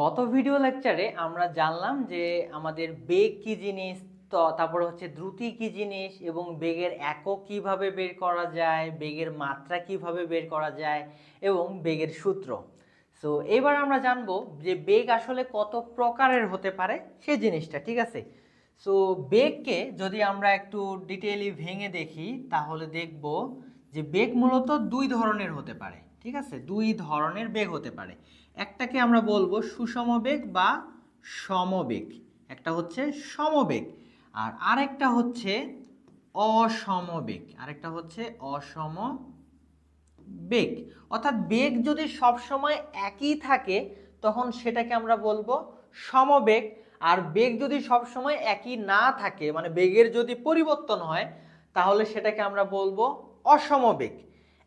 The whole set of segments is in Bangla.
গত ভিডিও লেকচারে আমরা জানলাম যে আমাদের বেগ কি জিনিস তারপরে হচ্ছে দ্রুতি কি জিনিস এবং বেগের একক কীভাবে বের করা যায়, বেগের মাত্রা কীভাবে বের করা যায় এবং বেগের সূত্র। সো এবার আমরা জানব যে বেগ আসলে কত প্রকারের হতে পারে সে জিনিসটা, ঠিক আছে? সো বেগকে যদি আমরা একটু ডিটেইলি ভেঙে দেখি, তাহলে দেখব যে বেগ মূলত দুই ধরনের হতে পারে। ঠিক আছে? দুই ধরনের বেগ হতে পারে। একটাকে আমরা বলব সুষম বেগ বা সমবেগ একটা হচ্ছে সমবেগ আর আরেকটা হচ্ছে অসমবেগ আরেকটা হচ্ছে অসম বেগ। অর্থাৎ বেগ যদি সবসময় একই থাকে, তখন সেটাকে আমরা বলব সমবেগ আর বেগ যদি সবসময় একই না থাকে মানে বেগের যদি পরিবর্তন হয়, তাহলে সেটাকে আমরা বলব অসমবেগ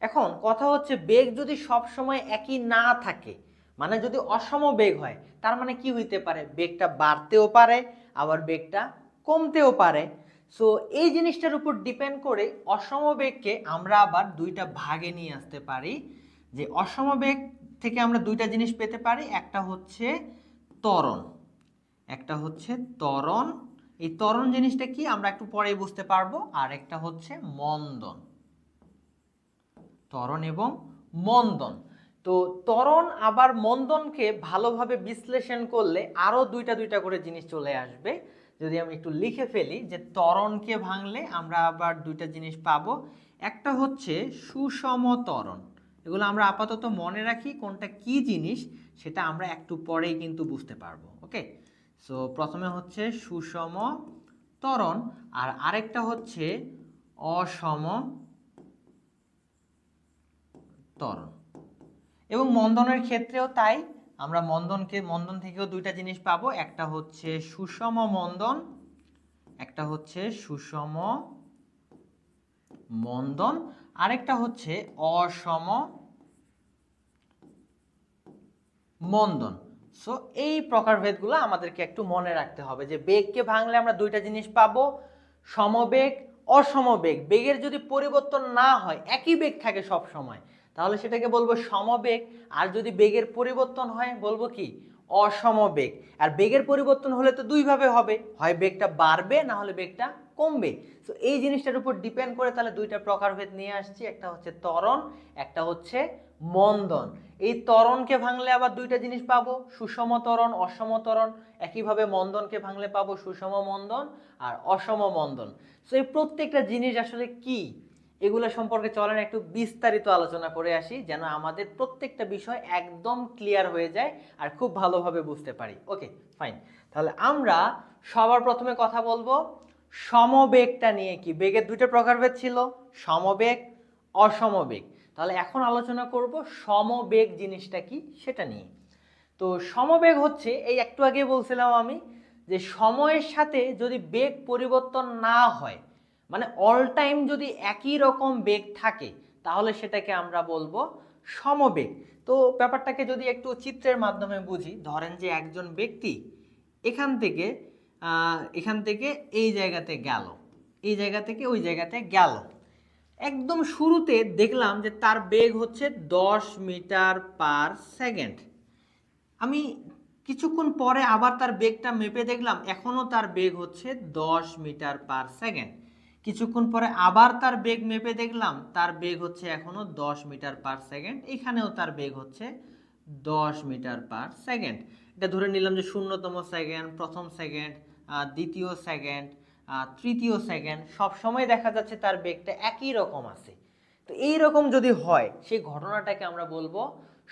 এখন কথা হচ্ছে বেগ যদি সবসময় একই না থাকে মানে যদি অসম বেগ হয়, তার মানে কি হইতে পারে? বেগটা বাড়তেও পারে, আবার বেগটা কমতেও পারে। সো এই জিনিসটার উপর ডিপেন্ড করে অসম বেগকে আমরা আবার দুইটা ভাগে নিয়ে আসতে পারি। যে অসম বেগ থেকে আমরা দুইটা জিনিস পেতে পারি, একটা হচ্ছে ত্বরণ। একটা হচ্ছে ত্বরণ। এই ত্বরণ জিনিসটা কি? আমরা একটু পরেই বুঝতে পারব। আর একটা হচ্ছে মন্দন। ত্বরণ এবং মন্দন। তো ত্বরণ আবার মন্দনকে ভালোভাবে বিশ্লেষণ করলে আরও দুইটা দুইটা করে জিনিস চলে আসবে। যদি আমি একটু লিখে ফেলি যে ত্বরণকে ভাঙলে আমরা আবার দুইটা জিনিস পাবো। একটা হচ্ছে সুষম ত্বরণ। এগুলো আমরা আপাতত মনে রাখি কোনটা কি জিনিস সেটা আমরা একটু পরেই কিন্তু বুঝতে পারব, ওকে? সো প্রথমে হচ্ছে সুষম ত্বরণ আর আরেকটা হচ্ছে অসম ত্বরণ এবং মন্দনের ক্ষেত্রেও তাই, আমরা মন্দনকে, মন্দন থেকেও দুইটা জিনিস পাবো, একটা হচ্ছে সুষম মন্দন, একটা হচ্ছে সুষম মন্দন, আরেকটা হচ্ছে অসম মন্দন। সো এই প্রকারভেদগুলো আমাদেরকে একটু মনে রাখতে হবে যে বেগকে ভাঙলে আমরা দুইটা জিনিস পাবো, সমবেগ, অসমবেগ। বেগের যদি পরিবর্তন না হয়, একই বেগ থাকে সব সময় তাহলে সেটাকে বলব সমবেগ। আর যদি বেগের পরিবর্তন হয়, বলব কি? অসমবেগ। আর বেগের পরিবর্তন হলে তো দুইভাবে হবে। হয় বেগটা বাড়বে, না হলে বেগটা কমবে। তো এই জিনিসটার উপর ডিপেন্ড করে তাহলে দুইটা প্রকারভেদ নিয়ে আসছি। একটা হচ্ছে ত্বরণ, একটা হচ্ছে মন্দন। এই ত্বরণকে ভাঙলে আবার দুইটা জিনিস পাবো। সুষম ত্বরণ, অসম ত্বরণ। একইভাবে মন্দনকে ভাঙলে পাবো সুষম মন্দন আর অসম মন্দন। তো এই প্রত্যেকটা জিনিস আসলে কি? এগুলো সম্পর্কে চলেন, একটু বিস্তারিত আলোচনা করে আসি, যেন আমাদের প্রত্যেকটা বিষয় একদম ক্লিয়ার হয়ে যায় আর খুব ভালোভাবে বুঝতে পারি। ওকে ফাইন তাহলে আমরা সবার প্রথমে কথা বলব, সমবেগটা নিয়ে কি? বেগের দুইটা প্রকারভেদ ছিল, সমবেগ, অসমবেগ। তাহলে এখন আলোচনা করব সমবেগ জিনিসটা কি, সেটা নিয়ে। তো সমবেগ হচ্ছে, এই একটু আগে বলছিলাম আমি, যে সময়ের সাথে যদি বেগ পরিবর্তন না হয় মানে অল টাইম যদি একই রকম বেগ থাকে, তাহলে সেটাকে আমরা বলব সমবেগ। তো ব্যাপারটাকে যদি একটু চিত্রের মাধ্যমে বুঝি, ধরেন যে একজন ব্যক্তি এখান থেকে এখান থেকে এই জায়গাতে গেল, এই জায়গা থেকে ওই জায়গাতে গেল। একদম শুরুতে দেখলাম যে তার বেগ হচ্ছে দশ মিটার পার সেকেন্ড। আমি কিছুক্ষণ পরে আবার তার বেগটা মেপে দেখলাম, এখনও তার বেগ হচ্ছে দশ মিটার পার সেকেন্ড। কিছুক্ষণ পরে আবার তার বেগ মেপে দেখলাম, তার বেগ হচ্ছে এখনও দশ মিটার পার সেকেন্ড, এখানেও তার বেগ হচ্ছে দশ মিটার পার সেকেন্ড। এটা ধরে নিলাম যে শূন্যতম সেকেন্ড, প্রথম সেকেন্ড দ্বিতীয় সেকেন্ড তৃতীয় সেকেন্ড, সব সময় দেখা যাচ্ছে তার বেগটা একই রকম আছে। তো এই রকম যদি হয়, সেই ঘটনাটাকে আমরা বলব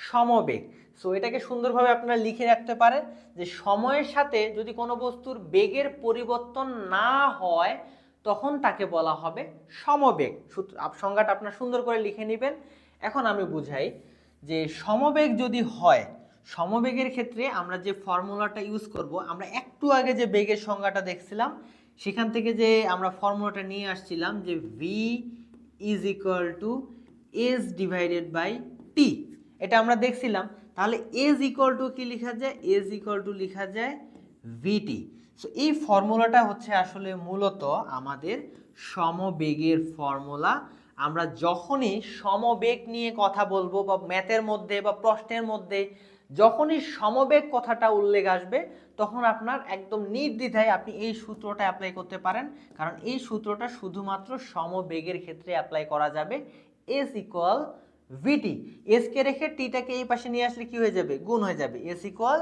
সমবেগ। সো এটাকে সুন্দরভাবে আপনারা লিখে রাখতে পারেন যে সময়ের সাথে যদি কোনো বস্তুর বেগের পরিবর্তন না হয় তখন তাকে বলা হবে সমবেগ। সূত্র সংজ্ঞাটা আপনার সুন্দর করে লিখে নেবেন। এখন আমি বুঝাই যে সমবেগ যদি হয়, সমবেগের ক্ষেত্রে আমরা যে ফর্মুলাটা ইউজ করব, আমরা একটু আগে যে বেগের সংজ্ঞাটা দেখছিলাম, সেখান থেকে যে আমরা ফর্মুলাটা নিয়ে আসছিলাম যে V is equal to S divided by T এটা আমরা দেখছিলাম। তাহলে এজ ইকুয়াল টু কি লেখা যায়? এজ ইকুয়াল টু লেখা যায় ভিটি সো এই ফর্মুলাটা হচ্ছে আসলে মূলত আমাদের সমবেগের ফর্মুলা আমরা যখনই সমবেগ নিয়ে কথা বলব বা ম্যাথের মধ্যে বা প্রশ্নের মধ্যে, যখনই সমবেগ কথাটা উল্লেখ আসবে, তখন আপনার একদম নির্দ্বিধায় আপনি এই সূত্রটা অ্যাপ্লাই করতে পারেন। কারণ এই সূত্রটা শুধুমাত্র সমবেগের ক্ষেত্রে অ্যাপ্লাই করা যাবে। এস ইকুয়াল ভিটি এসকে রেখে টিটাকে এই পাশে নিয়ে আসলে কি হয়ে যাবে? গুণ হয়ে যাবে। এস ইকুয়াল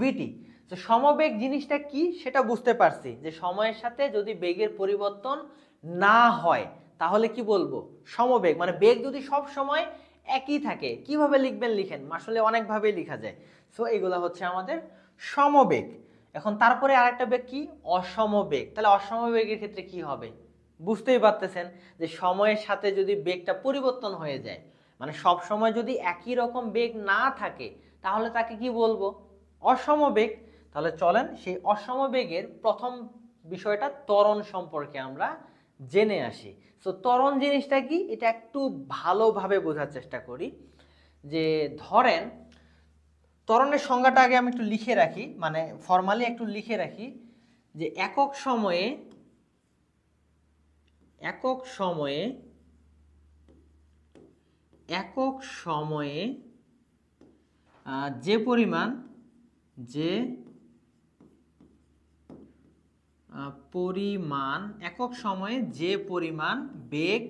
ভিটি তো সমবেগ জিনিসটা কি সেটা বুঝতে পারছি। যে সময়ের সাথে যদি বেগের পরিবর্তন না হয়, তাহলে কি বলব? সমবেগ মানে বেগ যদি সব সময় একই থাকে, কীভাবে লিখবেন লিখেন? আসলে অনেকভাবেই লেখা যায়। সো এগুলো হচ্ছে আমাদের সমবেগ। এখন তারপরে আরেকটা বেগ কি? অসমবেগ। তাহলে অসমবেগের ক্ষেত্রে কি হবে? বুঝতেই পারতেছেন যে সময়ের সাথে যদি বেগটা পরিবর্তন হয়ে যায় মানে সব সময় যদি একই রকম বেগ না থাকে, তাহলে তাকে কি বলব? অসমবেগ। তাহলে চলেন সেই অসমবেগের প্রথম বিষয়টা ত্বরণ সম্পর্কে আমরা জেনে আসি। সো ত্বরণ জিনিসটা কি? এটা একটু ভালোভাবে বোঝার চেষ্টা করি যে ধরেন, ত্বরণের সংজ্ঞাটা আগে আমি একটু লিখে রাখি মানে ফর্মালি একটু লিখে রাখি যে একক সময়ে একক সময়ে একক সময়ে যে পরিমাণ, যে পরিমাণ, একক সময়ে যে পরিমাণ বেগ,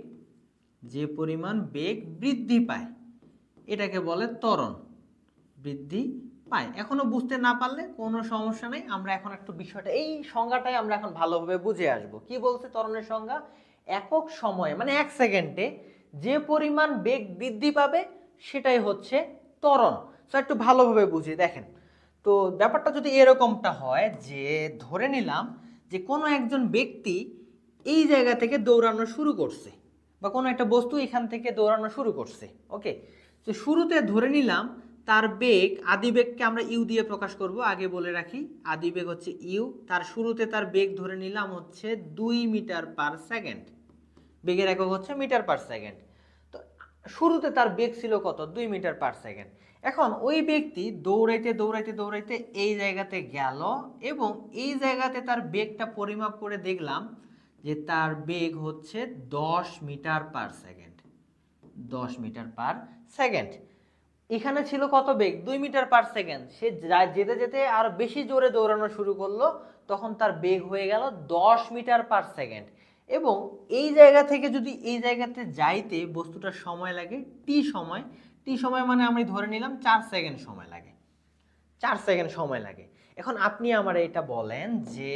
যে পরিমাণ বেগ বৃদ্ধি পায়, এটাকে বলে ত্বরণ বৃদ্ধি পায়। এখনও বুঝতে না পারলে কোনো সমস্যা নেই, আমরা এখন একটু বিষয়টা, এই সংজ্ঞাটাই আমরা এখন ভালোভাবে বুঝে আসব। কি বলছে ত্বরণের সংজ্ঞা? একক সময়ে মানে এক সেকেন্ডে যে পরিমাণ বেগ বৃদ্ধি পাবে, সেটাই হচ্ছে ত্বরণ। সো একটু ভালোভাবে বুঝি, দেখেন। তো ব্যাপারটা যদি এরকমটা হয় যে, ধরে নিলাম যে কোনো একজন ব্যক্তি এই জায়গা থেকে দৌড়ানো শুরু করছে বা কোনো একটা বস্তু এখান থেকে দৌড়ানো শুরু করছে ওকে তো শুরুতে ধরে নিলাম তার বেগ, আদি বেগকে আমরা ইউ দিয়ে প্রকাশ করব, আগে বলে রাখি, আদি বেগ হচ্ছে ইউ, তার শুরুতে তার বেগ ধরে নিলাম হচ্ছে দুই মিটার পার সেকেন্ড, বেগের একক হচ্ছে মিটার পার সেকেন্ড। শুরুতে তার বেগ ছিল কত? দুই মিটার পার সেকেন্ড এখন ওই ব্যক্তি দৌড়াইতে দৌড়াইতে দৌড়াইতে এই জায়গাতে গেল এবং এই জায়গাতে তার বেগটা পরিমাপ করে দেখলাম যে তার বেগ হচ্ছে দশ মিটার পার সেকেন্ড দশ মিটার পার সেকেন্ড এখানে ছিল কত বেগ? দুই মিটার পার সেকেন্ড সে যেতে যেতে আর বেশি জোরে দৌড়ানো শুরু করল, তখন তার বেগ হয়ে গেল দশ মিটার পার সেকেন্ড এবং এই জায়গা থেকে যদি এই জায়গাতে যাইতে বস্তুটার সময় লাগে টি সময়। টি সময় মানে আমি ধরে নিলাম চার সেকেন্ড সময় লাগে। চার সেকেন্ড সময় লাগে। এখন আপনি আমার এটা বলেন যে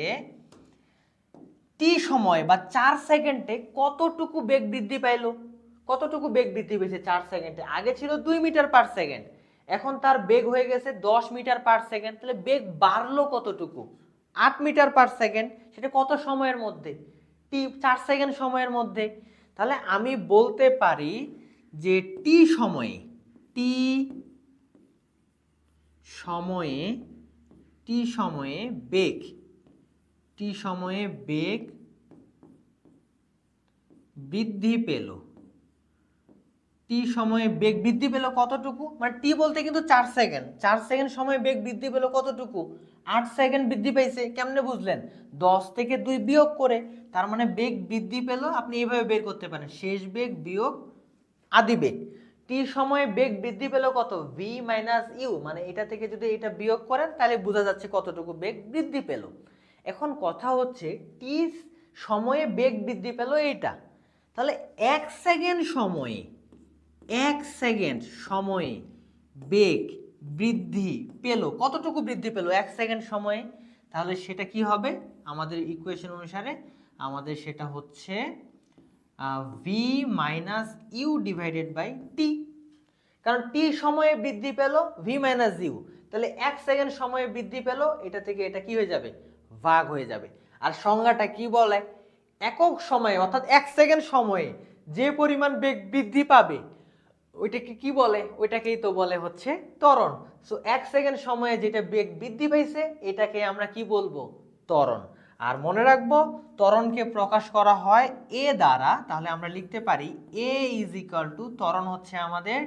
টি সময় বা চার সেকেন্ডে কতটুকু বেগ বৃদ্ধি পাইলো? কতটুকু বেগ বৃদ্ধি পেয়েছে চার সেকেন্ডে আগে ছিল দুই মিটার পার সেকেন্ড এখন তার বেগ হয়ে গেছে দশ মিটার পার সেকেন্ড তাহলে বেগ বাড়লো কতটুকু? আট মিটার পার সেকেন্ড সেটা কত সময়ের মধ্যে? চার সেকেন্ড সময়ের মধ্যে। তাহলে আমি বলতে পারি যে টি সময়ে টি সময়ে টি সময়ে বেগ, টি সময়ে বেগ বৃদ্ধি পেল। টি সময়ে বেগ বৃদ্ধি পেল কতটুকু? মানে টি বলতে কিন্তু চার সেকেন্ড। চার সেকেন্ড সময়ে বেগ বৃদ্ধি পেল কতটুকু? আট সেকেন্ড বৃদ্ধি পাইছে কেমনে বুঝলেন? দশ থেকে দুই বিয়োগ করে, তার মানে বেগ বৃদ্ধি পেল, আপনি এইভাবে বের করতে পারেন। শেষ বেগ বিয়োগ আদি বেগ। টি সময়ে বেগ বৃদ্ধি পেল কত? ভি মাইনাস ইউ মানে এটা থেকে যদি এটা বিয়োগ করেন, তাহলে বোঝা যাচ্ছে কতটুকু বেগ বৃদ্ধি পেল। এখন কথা হচ্ছে, টি সময়ে বেগ বৃদ্ধি পেল এইটা। তাহলে এক সেকেন্ড সময়ে এক সেকেন্ড সময়ে বেগ বৃদ্ধি পেল, কতটুকু বৃদ্ধি পেল? এক সেকেন্ড সময়ে। তাহলে সেটা কি হবে? আমাদের ইকুয়েশন অনুসারে আমাদের সেটা হচ্ছে V minus U divided by T কারণ টি সময়ে বৃদ্ধি পেল ভি মাইনাস ইউ তাহলে এক সেকেন্ড সময়ে বৃদ্ধি পেল, এটা থেকে এটা কি হয়ে যাবে? ভাগ হয়ে যাবে। আর সংজ্ঞাটা কি বলে? একক সময়ে, অর্থাৎ এক সেকেন্ড সময়ে যে পরিমাণ বেগ বৃদ্ধি পাবে ওইটাকে কি বলে? ওইটাকেই তো বলে হচ্ছে ত্বরণ। সো এক সেকেন্ড সময়ে যেটা বেগ বৃদ্ধি পাইছে, এটাকে আমরা কি বলব? ত্বরণ। আর মনে রাখব, ত্বরণকে প্রকাশ করা হয় এ দ্বারা, তাহলে আমরা লিখতে পারি এ ইজ ইকাল টু ত্বরণ হচ্ছে আমাদের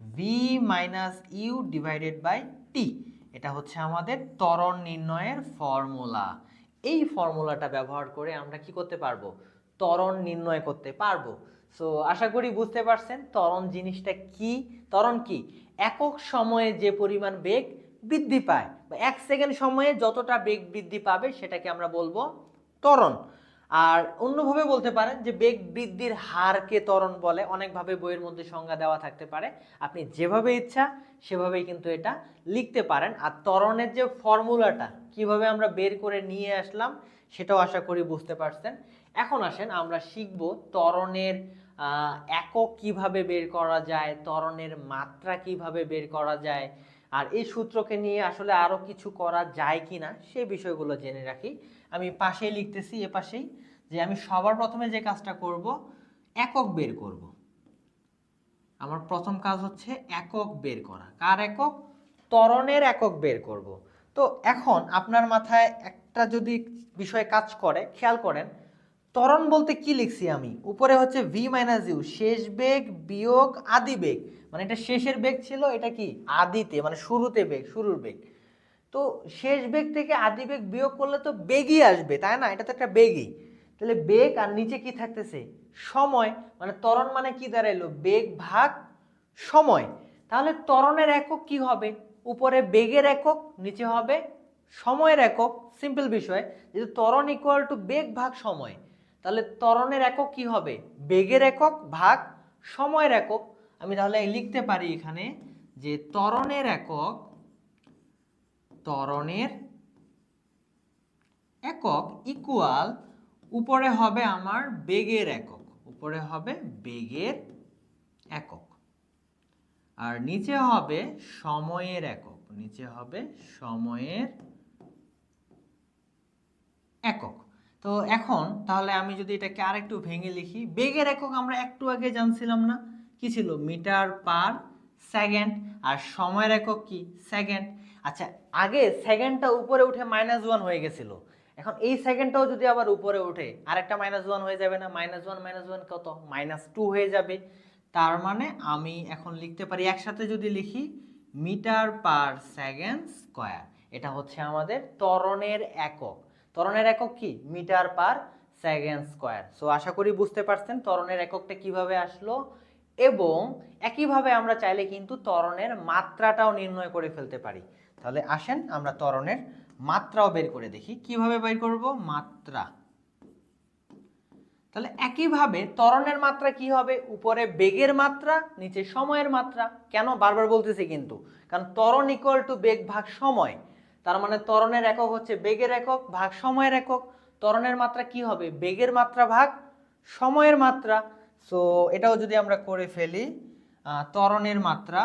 V minus U divided by T এটা হচ্ছে আমাদের ত্বরণ নির্ণয়ের ফর্মুলা। এই ফর্মুলাটা ব্যবহার করে আমরা কি করতে পারব? ত্বরণ নির্ণয় করতে পারব। সো আশা করি বুঝতে পারছেন ত্বরণ জিনিসটা কি? ত্বরণ কি? একক সময়ে যে পরিমাণ বেগ বৃদ্ধি পায় বা এক সেকেন্ড সময়ে যতটা বেগ বৃদ্ধি পাবে সেটাকে আমরা বলব ত্বরণ। আর অন্যভাবে বলতে পারেন যে বেগ বৃদ্ধির হারকে ত্বরণ বলে, অনেকভাবে বইয়ের মধ্যে সংজ্ঞা দেওয়া থাকতে পারে। আপনি যেভাবে ইচ্ছা সেভাবেই কিন্তু এটা লিখতে পারেন। আর ত্বরণের যে ফর্মুলাটা কীভাবে আমরা বের করে নিয়ে আসলাম সেটাও আশা করি বুঝতে পারছেন। এখন আসেন আমরা শিখব ত্বরণের একক কীভাবে বের করা যায়, ত্বরণের মাত্রা কীভাবে বের করা যায়, আর এই সূত্রকে নিয়ে আসলে আরও কিছু করা যায় কি না সেই বিষয়গুলো জেনে রাখি। আমি পাশেই লিখতেছি, এ পাশেই, যে আমি সবার প্রথমে যে কাজটা করব, একক বের করব। আমার প্রথম কাজ হচ্ছে একক বের করা। কার একক? ত্বরণের একক বের করব। তো এখন আপনার মাথায় একটা যদি বিষয় কাজ করে, খেয়াল করেন ত্বরণ বলতে কি লিখছি আমি? উপরে হচ্ছে ভি মাইনাস ইউ শেষ বেগ বিয়োগ আদি বেগ। মানে এটা শেষের বেগ ছিল, এটা কি? আদিতে মানে শুরুতে বেগ, শুরুর বেগ। তো শেষ বেগ থেকে আদি বেগ বিয়োগ করলে তো বেগই আসবে, তাই না? এটা তো একটা বেগই। তাহলে বেগ আর নিচে কি থাকতেছে? সময়। মানে ত্বরণ মানে কি দাঁড়াইলো? বেগ ভাগ সময়। তাহলে ত্বরণের একক কি হবে? উপরে বেগের একক, নিচে হবে সময়ের একক। সিম্পল বিষয়। যেহেতু ত্বরণ ইকুয়াল টু বেগ ভাগ সময়। তাহলে ত্বরণের একক কি হবে? বেগের একক ভাগ সময়ের একক। আমি তাহলে লিখতে পারি এখানে যে ত্বরণের একক ত্বরণের একক ইকুয়াল উপরে হবে আমার বেগের একক। উপরে হবে বেগের একক। আর নিচে হবে সময়ের একক। নিচে হবে সময়ের একক। তো এখন তাহলে আমি যদি এটাকে আরেকটু ভেঙে লিখি, বেগের একক আমরা একটু আগে জানছিলাম না? কি ছিল? মিটার পার সেকেন্ড আর সময়ের একক কি? সেকেন্ড। আচ্ছা আগে সেকেন্ডটা উপরে উঠে মাইনাস ওয়ান হয়ে গেছিল। এখন এই সেকেন্ডটাও যদি আবার উপরে ওঠে, আরেকটা মাইনাস ওয়ান হয়ে যাবে না? মাইনাস ওয়ান মাইনাস ওয়ান কত? মাইনাস টু হয়ে যাবে। তার মানে আমি এখন লিখতে পারি, একসাথে যদি লিখি, মিটার পার সেকেন্ড স্কোয়ার। এটা হচ্ছে আমাদের ত্বরণের একক। ত্বরণের একক কি? Metre per second square. So আশা করি বুঝতে পারছেন ত্বরণের এককটা কীভাবে আসলো এবং একইভাবে আমরা চাইলে কিন্তু ত্বরণের মাত্রাটাও নির্ণয় করে ফেলতে পারি। তাহলে আসেন আমরা ত্বরণের মাত্রাও বের করে দেখি। কীভাবে বের করব? মাত্রা। তাহলে একইভাবে ত্বরণের মাত্রা কি হবে? উপরে বেগের মাত্রা, নিচে সময়ের মাত্রা। কেন? বারবার বলতেছি কিন্তু। কারণ ত্বরণ ইকুয়াল টু বেগ ভাগ সময়। তার মানে ত্বরণের একক হচ্ছে বেগের একক, ভাগ সময়ের একক। ত্বরণের মাত্রা কি হবে? বেগের মাত্রা ভাগ সময়ের মাত্রা। সো এটাও যদি আমরা করে ফেলি ত্বরণের মাত্রা।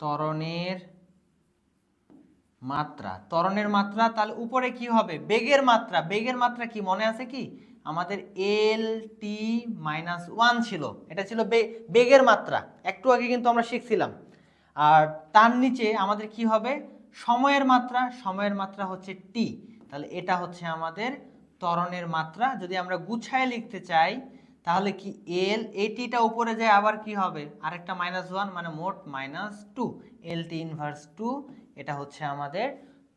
ত্বরণের মাত্রা। ত্বরণের মাত্রা, তাহলে উপরে কি হবে? বেগের মাত্রা। বেগের মাত্রা কি? মনে আছে কি? আমাদের এল টি মাইনাস ওয়ান ছিল। এটা ছিল বেগের মাত্রা। একটু আগে কিন্তু আমরা শিখছিলাম। আর তার নিচে আমাদের কি হবে? সময়ের মাত্রা সময়ের মাত্রা হচ্ছে টি তাহলে এটা হচ্ছে আমাদের ত্বরণের মাত্রা। যদি আমরা গুছায় লিখতে চাই, তাহলে কি এল এটিটা উপরে যায়, আবার কি হবে? আরেকটা মাইনাস ওয়ান মানে মোট minus two L T inverse two এটা হচ্ছে আমাদের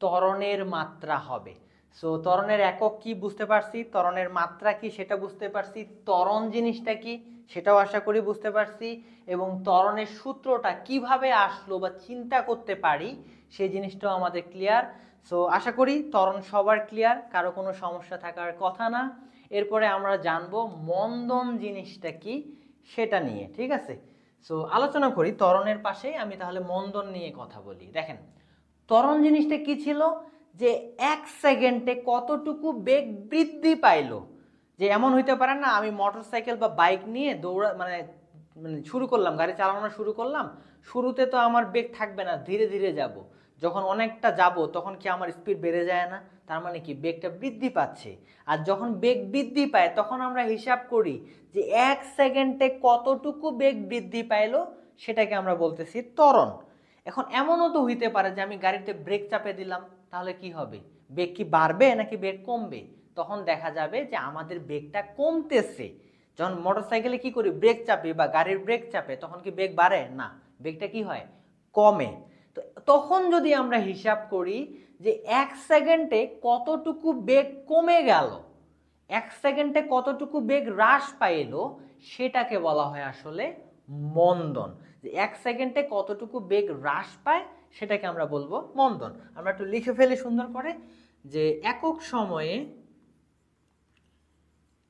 ত্বরণের মাত্রা হবে। সো ত্বরণের একক কি বুঝতে পারছি? ত্বরণের মাত্রা কি, সেটা বুঝতে পারছি। ত্বরণ জিনিসটা কি? সেটাও আশা করি বুঝতে পারছি এবং ত্বরণের সূত্রটা কীভাবে আসলো বা চিন্তা করতে পারি, সেই জিনিসটাও আমাদের ক্লিয়ার সো আশা করি ত্বরণ সবার ক্লিয়ার কারও কোনো সমস্যা থাকার কথা না। এরপরে আমরা জানব মন্দন জিনিসটা কি, সেটা নিয়ে, ঠিক আছে? সো আলোচনা করি ত্বরণের পাশে, আমি তাহলে মন্দন নিয়ে কথা বলি। দেখেন, ত্বরণ জিনিসটা কি ছিল? যে এক সেকেন্ডে কতটুকু বেগ বৃদ্ধি পাইলো? যে এমন হইতে পারে না, আমি মোটর সাইকেল বা বাইক নিয়ে দৌড়া মানে মানে শুরু করলাম, গাড়ি চালানো শুরু করলাম, শুরুতে তো আমার বেগ থাকবে না, ধীরে ধীরে যাব। যখন অনেকটা যাব, তখন কি আমার স্পিড বেড়ে যায় না? তার মানে কি বেগটা বৃদ্ধি পাচ্ছে। আর যখন বেগ বৃদ্ধি পায়, তখন আমরা হিসাব করি যে এক সেকেন্ডে কতটুকু বেগ বৃদ্ধি পাইলো, সেটাকে আমরা বলতেছি ত্বরণ। এখন এমনও তো হইতে পারে যে আমি গাড়িতে ব্রেক চাপে দিলাম, তাহলে কি হবে? বেগ কি বাড়বে নাকি বেগ কমবে? তখন দেখা যাবে যে আমাদের বেগটা কমতেছে। যখন মোটরসাইকেলে কি করি? ব্রেক চাপে বা গাড়ির ব্রেক চাপে, তখন কি বেগ বাড়ে? না বেগটা কি হয়? কমে। তো তখন যদি আমরা হিসাব করি যে এক সেকেন্ডে কতটুকু বেগ কমে গেল, এক সেকেন্ডে কতটুকু বেগ হ্রাস পাইলো, সেটাকে বলা হয় আসলে মন্দন। যে এক সেকেন্ডে কতটুকু বেগ হ্রাস পায়, সেটাকে আমরা বলব মন্দন। আমরা একটু লিখে ফেলি সুন্দর করে যে একক সময়ে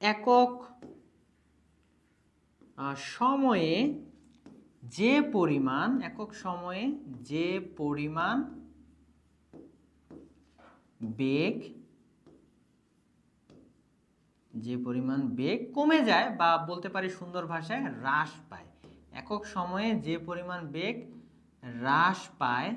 একক সময়ে যে পরিমাণ, একক সময়ে যে পরিমাণ বেগ, যে পরিমাণ বেগ কমে যায় বা বলতে পারি সুন্দর ভাষায় হ্রাস পায়। একক সময়ে যে পরিমাণ বেগ হ্রাস পায়,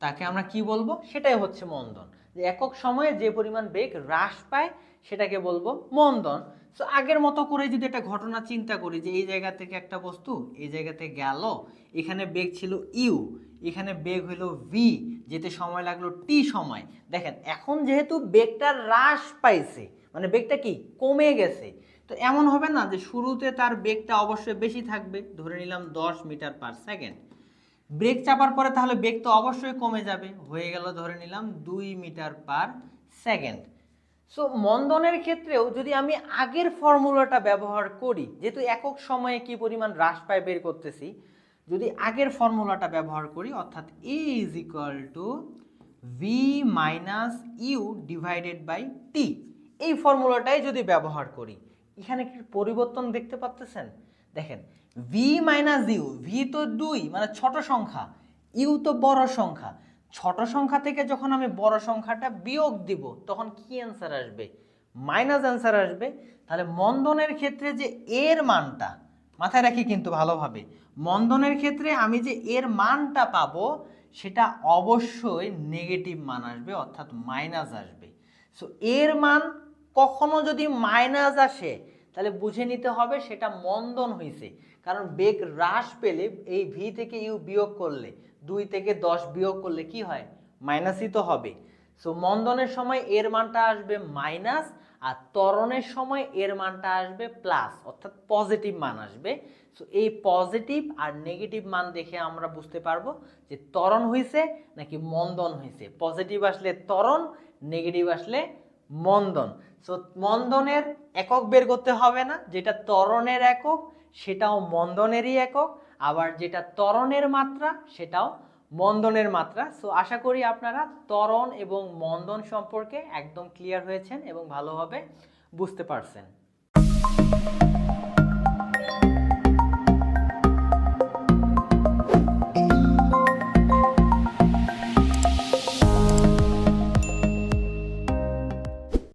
তাকে আমরা কি বলব? সেটাই হচ্ছে মন্দন। যে একক সময়ে যে পরিমাণ বেগ হ্রাস পায়, সেটাকে বলব মন্দন। সো আগের মতো করে যদি একটা ঘটনা চিন্তা করি যে এই জায়গা থেকে একটা বস্তু, এই জায়গাতে গেল, এখানে বেগ ছিল ইউ, এখানে বেগ হলো ভি যেতে সময় লাগল টি সময়। দেখেন, এখন যেহেতু বেগটা হ্রাস পাইছে মানে বেগটা কি? কমে গেছে। তো এমন হবে না যে শুরুতে তার বেগটা অবশ্যই বেশি থাকবে। ধরে নিলাম দশ মিটার পার সেকেন্ড ব্রেক চাপার পরে তাহলে বেগ তো অবশ্যই কমে যাবে। হয়ে গেল ধরে নিলাম দুই মিটার পার সেকেন্ড। সো মন্দনের ক্ষেত্রেও যদি আমি আগের ফর্মুলাটা ব্যবহার করি, যেহেতু একক সময়ে কি পরিমাণ হ্রাস পায় বের করতেছি, যদি আগের ফর্মুলাটা ব্যবহার করি, অর্থাৎ a is equal to v minus u divided by t এই ফর্মুলাটাই যদি ব্যবহার করি, এখানে কি পরিবর্তন দেখতে পাচ্তেছেন দেখেন ভি মাইনাস ইউ ভি তো দুই মানে ছোট সংখ্যা ইউ তো বড় সংখ্যা। ছোট সংখ্যা থেকে যখন আমি বড় সংখ্যাটা বিয়োগ দিব, তখন কি অ্যান্সার আসবে? মাইনাস অ্যান্সার আসবে। তাহলে মন্দনের ক্ষেত্রে যে এর মানটা, মাথায় রাখি কিন্তু ভালোভাবে, মন্দনের ক্ষেত্রে আমি যে এর মানটা পাবো, সেটা অবশ্যই নেগেটিভ মান আসবে, অর্থাৎ মাইনাস আসবে। সো এর মান কখনো যদি মাইনাস আসে, তাহলে বুঝে নিতে হবে সেটা মন্দন হয়েছে কারণ বেগ হ্রাস পেলে এই ভি থেকে ইউ বিয়োগ করলে, দুই থেকে দশ বিয়োগ করলে কি হয়? মাইনাসই তো হবে। সো মন্দনের সময় এর মানটা আসবে মাইনাস আর ত্বরণের সময় এর মানটা আসবে প্লাস অর্থাৎ পজিটিভ মান আসবে। সো এই পজিটিভ আর নেগেটিভ মান দেখে আমরা বুঝতে পারব যে ত্বরণ হয়েছে নাকি মন্দন হয়েছে পজিটিভ আসলে ত্বরণ নেগেটিভ আসলে মন্দন। সো মন্দনের একক বের করতে হবে না, যেটা ত্বরণের একক সেটাও মন্দনেরই একক, আবার যেটা ত্বরণের মাত্রা, সেটাও মন্দনের মাত্রা। সো আশা করি আপনারা ত্বরণ এবং মন্দন সম্পর্কে একদম ক্লিয়ার হয়েছেন এবং ভালোভাবে বুঝতে পারছেন।